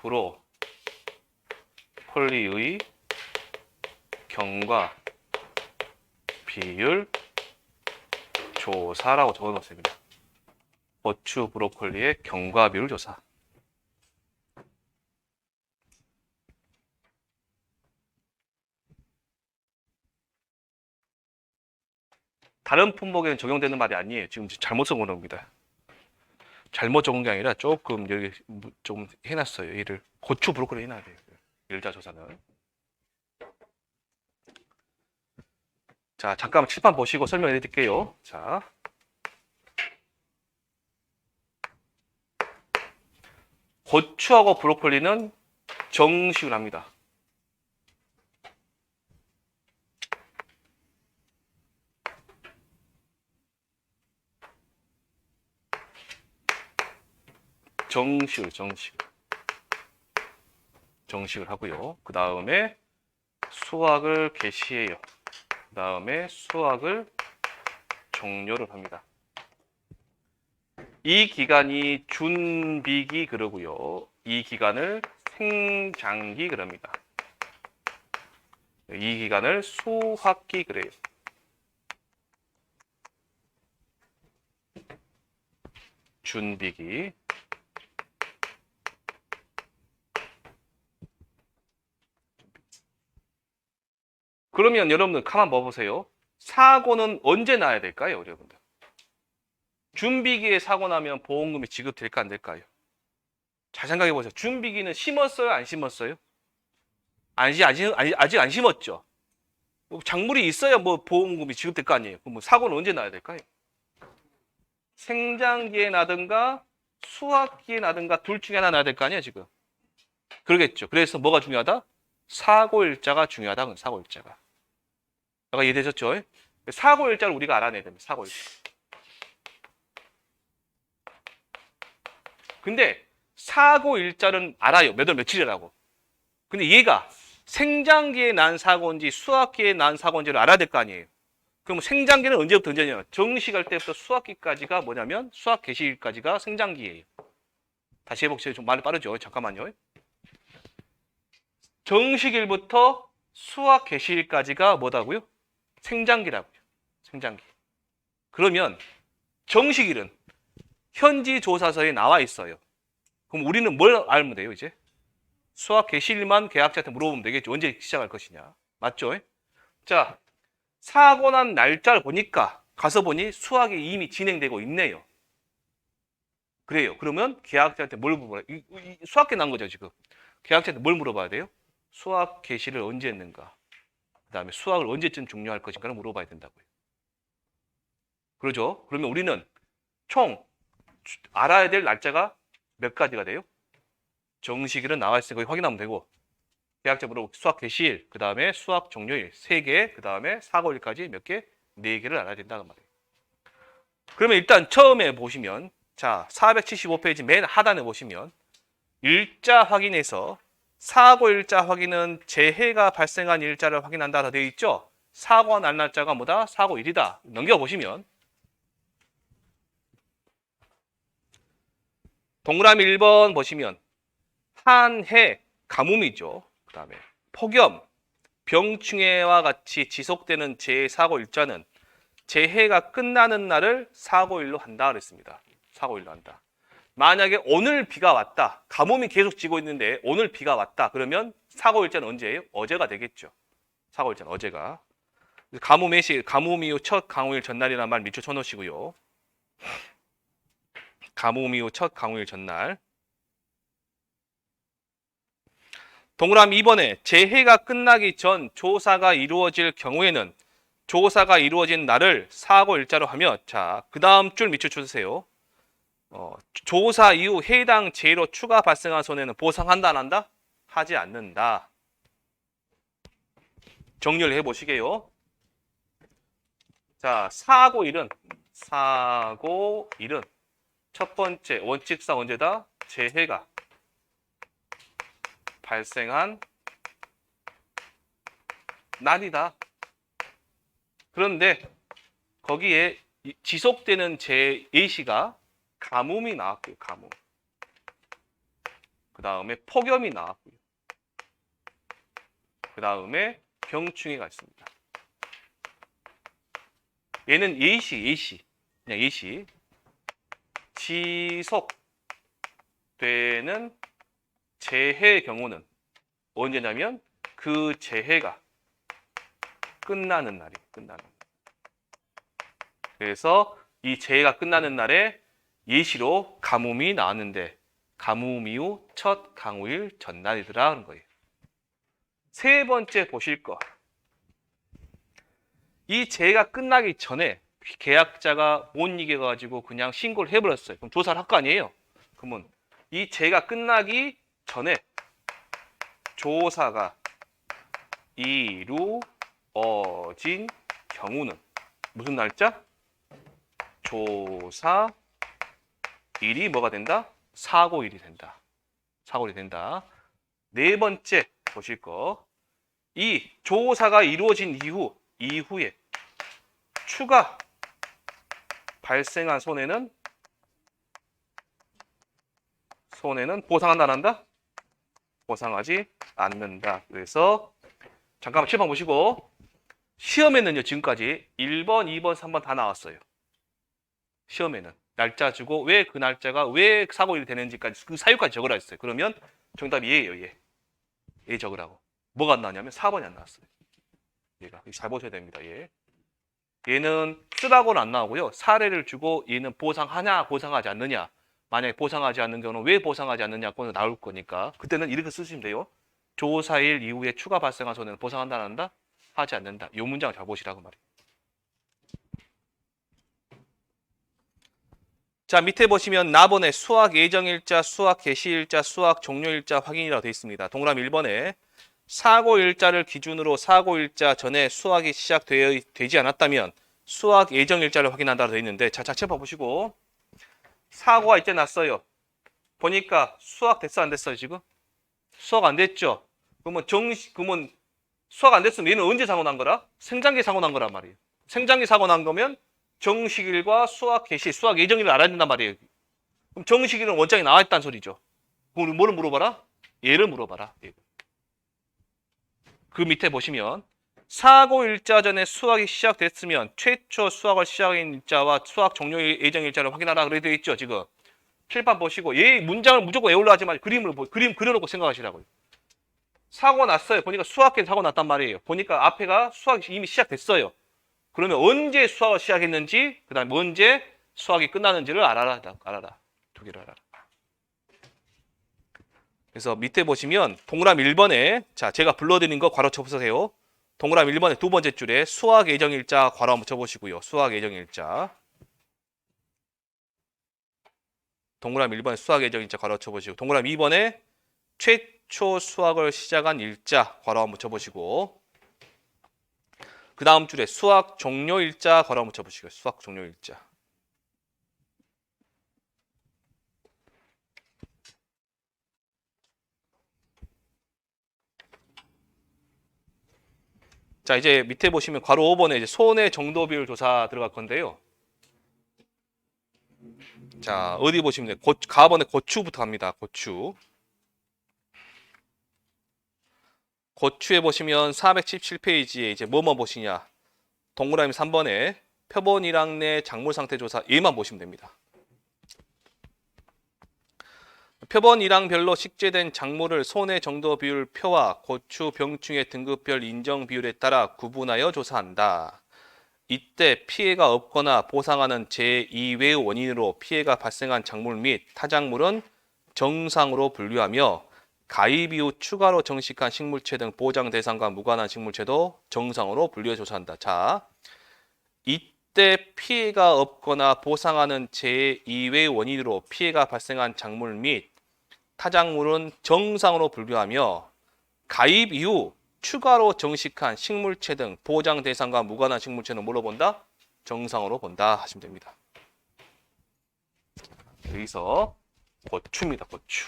프로 폴리의 경과 비율 조사라고 적어 놓습니다. 고추 브로콜리의 경과 비율 조사. 다른 품목에는 적용되는 말이 아니에요. 지금 잘못 적은 겁니다. 잘못 적은 게 아니라 조금 여기 좀 해놨어요. 일을 고추 브로콜리 해놔야 돼요. 일자 조사는. 자, 잠깐만 칠판 보시고 설명해 드릴게요. 자. 고추하고 브로콜리는 정식을 합니다. 정식을 정식. 정식을 하고요. 그 다음에 수학을 개시해요. 그 다음에 수학을 종료를 합니다. 이 기간이 준비기 그러고요. 이 기간을 생장기 그럽니다. 이 기간을 수학기 그래요. 준비기. 그러면 여러분들 가만 봐보세요. 사고는 언제 나야 될까요, 여러분들? 준비기에 사고 나면 보험금이 지급될까 안 될까요? 잘 생각해 보세요. 준비기는 심었어요, 안 심었어요? 아직 아직 아직 안 심었죠. 뭐 작물이 있어야 뭐 보험금이 지급될 거 아니에요. 그럼 뭐 사고는 언제 나야 될까요? 생장기에 나든가 수확기에 나든가 둘 중에 하나 나야 될 거 아니에요, 지금. 그러겠죠. 그래서 뭐가 중요하다? 사고일자가 중요하다. 사고일자가. 아까 이해되셨죠? 사고 일자를 우리가 알아내야 됩니다. 사고 일자. 근데 사고 일자는 알아요. 몇 월 며칠이라고. 근데 얘가 생장기에 난 사고인지 수학기에 난 사고인지를 알아야 될 거 아니에요. 그럼 생장기는 언제부터 언제냐? 정시갈 때부터 수학기까지가 뭐냐면 수학 개시일까지가 생장기예요. 다시 해볼게요. 좀 말이 빠르죠? 잠깐만요. 정식일부터 수학 개시일까지가 뭐다고요? 생장기라고요. 생장기. 그러면 정식일은 현지 조사서에 나와 있어요. 그럼 우리는 뭘 알면 돼요, 이제? 수학 개시일만 계약자한테 물어보면 되겠죠. 언제 시작할 것이냐. 맞죠? 자, 사고 난 날짜를 보니까 가서 보니 수학이 이미 진행되고 있네요. 그래요. 그러면 계약자한테 뭘 물어봐요? 수학계 난 거죠, 지금. 계약자한테 뭘 물어봐야 돼요? 수학 개시를 언제 했는가? 그 다음에 수학을 언제쯤 종료할 것인가를 물어봐야 된다고요. 그러죠? 그러면 우리는 총 주- 알아야 될 날짜가 몇 가지가 돼요? 정식일은 나와 있으니까 확인하면 되고 물어보고 수학 개시일, 그 다음에 수학 종료일 세 개, 그 다음에 사고일까지 몇 개? 네 개를 알아야 된다는 말이에요. 그러면 일단 처음에 보시면 자 475페이지 맨 하단에 보시면 일자 확인에서 사고 일자 확인은 재해가 발생한 일자를 확인한다라 되어 있죠. 사고가 날 날짜가 뭐다? 사고 일이다. 넘겨보시면 동그라미 1번 보시면 한해 가뭄이죠. 그 다음에 폭염, 병충해와 같이 지속되는 재해사고 일자는 재해가 끝나는 날을 사고일로 한다 그랬습니다. 사고일로 한다. 만약에 오늘 비가 왔다. 가뭄이 계속 지고 있는데 오늘 비가 왔다. 그러면 사고일자는 언제예요? 어제가 되겠죠. 사고일자는 어제가. 가뭄 의 시 가뭄 이후 첫 강우일 전날이라는 말 밑줄 쳐놓으시고요. 가뭄 이후 첫 강우일 전날. 동그라미 2번에 재해가 끝나기 전 조사가 이루어질 경우에는 조사가 이루어진 날을 사고 일자로 하며 자, 그 다음 줄 밑줄 쳐주세요. 어, 조사 이후 해당 재해로 추가 발생한 손해는 보상한다 안 한다? 하지 않는다. 정리를 해보시게요. 자, 사고 일은 사고 일은 첫 번째 원칙상 언제다? 재해가 발생한 날이다. 그런데 거기에 이- 지속되는 제 예시가 가뭄이 나왔고요. 가뭄. 그 다음에 폭염이 나왔고요. 그 다음에 병충해가 있습니다. 얘는 예시, 예시, 그냥 예시. 지속되는 재해의 경우는 언제냐면 그 재해가 끝나는 날이 끝나는. 날. 그래서 이 재해가 끝나는 날에 예시로 가뭄이 나왔는데 가뭄 이후 첫 강우일 전날이더라 하는 거예요. 세 번째 보실 거. 이 재해가 끝나기 전에 계약자가 못 이겨가지고 그냥 신고를 해버렸어요. 그럼 조사를 할 거 아니에요? 그러면 이 재해가 끝나기 전에 조사가 이루어진 경우는 무슨 날짜? 조사 일이 뭐가 된다? 사고일이 된다. 사고일이 된다. 네 번째 보실 거. 이 조사가 이루어진 이후, 이후에 추가 발생한 손해는 손해는 보상한다 안 한다? 보상하지 않는다. 그래서 잠깐만 칠판 보시고 시험에는요 지금까지 1번, 2번, 3번 다 나왔어요. 시험에는 날짜 주고 왜 그 날짜가 왜 사고일이 되는지까지 그 사유까지 적으라 했어요. 그러면 정답이 얘예요. 얘. 얘 적으라고. 뭐가 안 나왔냐면 4번이 안 나왔어요. 얘가 잘 보셔야 됩니다. 얘. 얘는 쓰라고는 안 나오고요. 사례를 주고 얘는 보상하냐 보상하지 않느냐. 만약에 보상하지 않는 경우는 왜 보상하지 않느냐고 나올 거니까 그때는 이렇게 쓰시면 돼요. 조사일 이후에 추가 발생한 손해는 보상한다 안 한다? 하지 않는다. 이 문장 잘 보시라고 말이에요. 자 밑에 보시면 나번에 수학 예정일자, 수학 개시일자, 수학 종료일자 확인이라고 되어 있습니다. 동그라미 1번에 사고일자를 기준으로 사고일자 전에 수학이 시작되지 않았다면 수학 예정일자를 확인한다고 되어 있는데 자 자체 봐보시고 사고가 이때 났어요. 보니까 수학 됐어 안 됐어요 지금? 수학 안 됐죠? 그러면 정시 그러면 수학 안 됐으면 얘는 언제 사고 난 거라? 생장기 사고 난 거란 말이에요. 생장기 사고 난 거면 정식일과 수학 개시, 수학 예정일을 알아야 된단 말이에요. 그럼 정식일은 원장에 나와 있다는 소리죠. 그럼 뭐를 물어봐라? 얘를 물어봐라. 얘. 그 밑에 보시면 사고 일자 전에 수학이 시작됐으면 최초 수학을 시작한 일자와 수학 종료 예정 일자를 확인하라 그래 되어 있죠 지금 칠판 보시고 얘 문장을 무조건 외우려 하지 말고 그림을 보- 그림 그려놓고 생각하시라고요 사고가 났어요 보니까 수학계 사고 났단 말이에요 보니까 앞에가 수학이 이미 시작됐어요 그러면 언제 수학을 시작했는지 그 다음에 언제 수학이 끝나는지를 알아라 알아라 두 개를 알아라 그래서 밑에 보시면 동그라미 1번에 자 제가 불러드린 거 괄호 쳐보세요 동그라미 1번의 두 번째 줄에 수학 예정 일자 괄호 한번 쳐보시고요. 수학 예정 일자. 동그라미 1번에 수학 예정 일자 괄호 쳐보시고 동그라미 2번에 최초 수학을 시작한 일자 괄호 한번 쳐보시고 그 다음 줄에 수학 종료 일자 괄호 한번 쳐보시고 수학 종료 일자. 자 이제 밑에 보시면 괄호 5번에 이제 손해 정도 비율 조사 들어갈 건데요. 자 어디 보시면 돼요. 고, 가번에 고추부터 갑니다. 고추. 고추에 보시면 417페이지에 이제 뭐뭐 보시냐. 동그라미 3번에 표본 1학 내 작물 상태 조사 얘만 보시면 됩니다. 표본 1항별로 식재된 작물을 손해 정도 비율 표와 고추 병충해 등급별 인정 비율에 따라 구분하여 조사한다. 이때 피해가 없거나 보상하는 제2외의 원인으로 피해가 발생한 작물 및 타작물은 정상으로 분류하며 가입 이후 추가로 정식한 식물체 등 보장 대상과 무관한 식물체도 정상으로 분류해 조사한다. 자, 이때 피해가 없거나 보상하는 제2외의 원인으로 피해가 발생한 작물 및 타작물은 정상으로 분류하며 가입 이후 추가로 정식한 식물체 등 보장 대상과 무관한 식물체는 뭘로 본다? 정상으로 본다 하시면 됩니다. 여기서 고추입니다. 고추.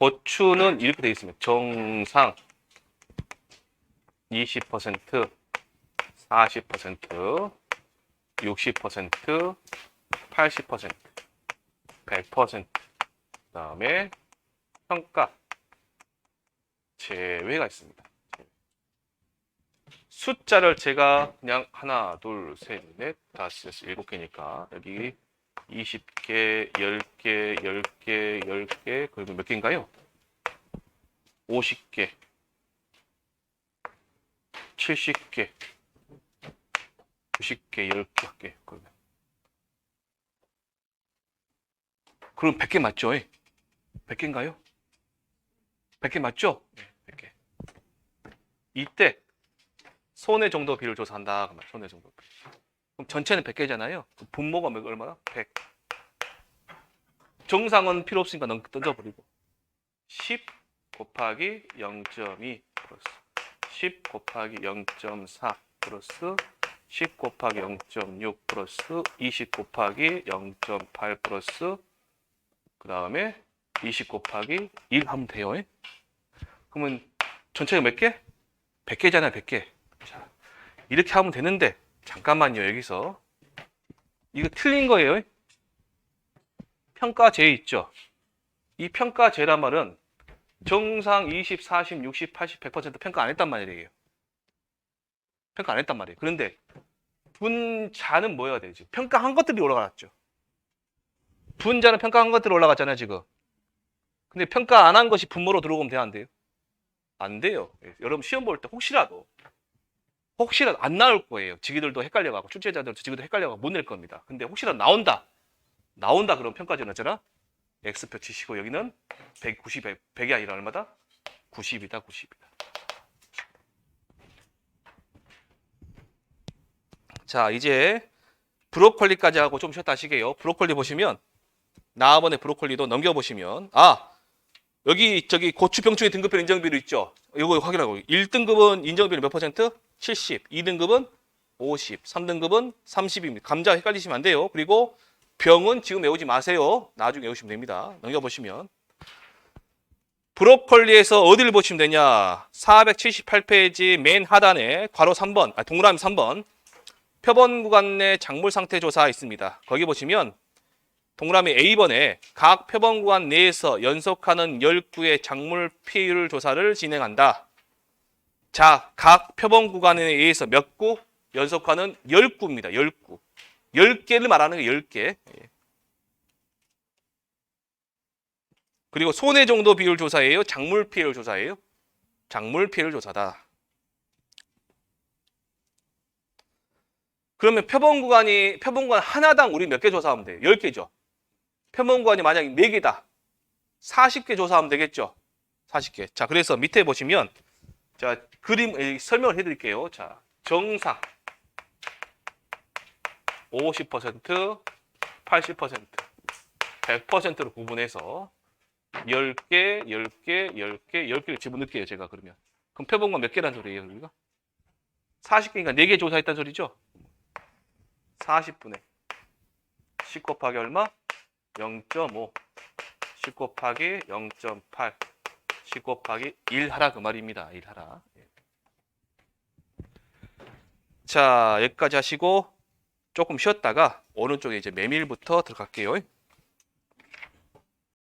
고추는 이렇게 되어 있습니다. 정상, 20%, 40%, 60%, 80%, 100%. 그 다음에 평가 제외가 있습니다. 숫자를 제가 그냥 하나, 둘, 셋, 넷, 다섯, 여섯, 일곱 개니까 여기 20개, 10개, 10개, 10개, 그리고 몇 개인가요? 50개, 70개, 90개, 10개, 그러면. 그럼 100개 맞죠? 100개인가요? 100개 맞죠? 네, 100개. 이때 손해 정도 비율 조사한다. 그러면 손해 정도 비율. 그럼 전체는 100개잖아요. 분모가 몇- 얼마나? 100. 정상은 필요 없으니까 넌 던져버리고 10 곱하기 0.2 플러스 10 곱하기 0.4 플러스 10 곱하기 0.6 플러스 20 곱하기 0.8 플러스 그 다음에 20 곱하기 1 하면 돼요. 예? 그러면 전체가 몇 개? 100개잖아요, 100개. 자, 이렇게 하면 되는데 잠깐만요, 여기서 이거 틀린 거예요. 예? 평가 제 있죠. 이 평가 제란 말은 정상 20, 40, 60, 80, 100% 평가 안 했단 말이에요. 평가 안 했단 말이에요. 그런데 분자는 뭐여야 되지? 평가한 것들이 올라갔죠. 분자는 평가한 것들이 올라갔잖아요, 지금. 근데 평가 안 한 것이 분모로 들어오면 돼요, 안 돼요? 안 돼요. 예, 여러분 시험 볼 때 혹시라도 혹시라도 안 나올 거예요. 지기들도 헷갈려가고 출제자들도 지기도 헷갈려가고 못 낼 겁니다. 근데 혹시라도 나온다. 나온다 그러면 평가제 넣잖아. x표 치시고 여기는 190, 100, 100이 아니라 얼마다? 90이다, 90이다. 자, 이제 브로콜리까지 하고 좀 쉬었다 하시게요. 브로콜리 보시면 나번에 브로콜리도 넘겨보시면 아 여기 저기 고추병충해 등급별 인정비율 있죠. 이거 확인하고 1등급은 인정비율 몇 퍼센트? 70. 2등급은 50. 3등급은 30입니다. 감자 헷갈리시면 안 돼요. 그리고 병은 지금 외우지 마세요. 나중에 외우시면 됩니다. 넘겨보시면 브로콜리에서 어디를 보시면 되냐? 478페이지 맨 하단에 괄호 3번, 아, 동그라미 3번 표본 구간 내 작물 상태 조사 있습니다. 거기 보시면 동그라미 A번에 각 표본 구간 내에서 연속하는 10구의 작물 피해율 조사를 진행한다. 자, 각 표본 구간에 의해서 몇 구? 연속하는 10구입니다. 10구. 10개를 말하는 게 10개. 예. 그리고 손해 정도 비율 조사예요? 작물 피해율 조사예요? 작물 피해율 조사다. 그러면 표본 구간이 표본 구간 하나당 우리 몇 개 조사하면 돼요? 10개죠. 표본 구간이 만약에 4개다. 40개 조사하면 되겠죠. 40개. 자, 그래서 밑에 보시면 자, 그림 에, 설명을 해 드릴게요. 자, 정상 50%, 80%, 100%로 구분해서 10개, 10개, 10개, 10개를 집어넣을게요, 제가 그러면. 그럼 표본관 몇 개란 소리예요, 우리가? 40개니까 4개 조사했단 소리죠? 40분의 10 곱하기 얼마? 0.5. 10 곱하기 0.8. 10 곱하기 1 하라 그 말입니다. 1 하라. 예. 자, 여기까지 하시고 조금 쉬었다가 오른쪽에 이제 메밀부터 들어갈게요.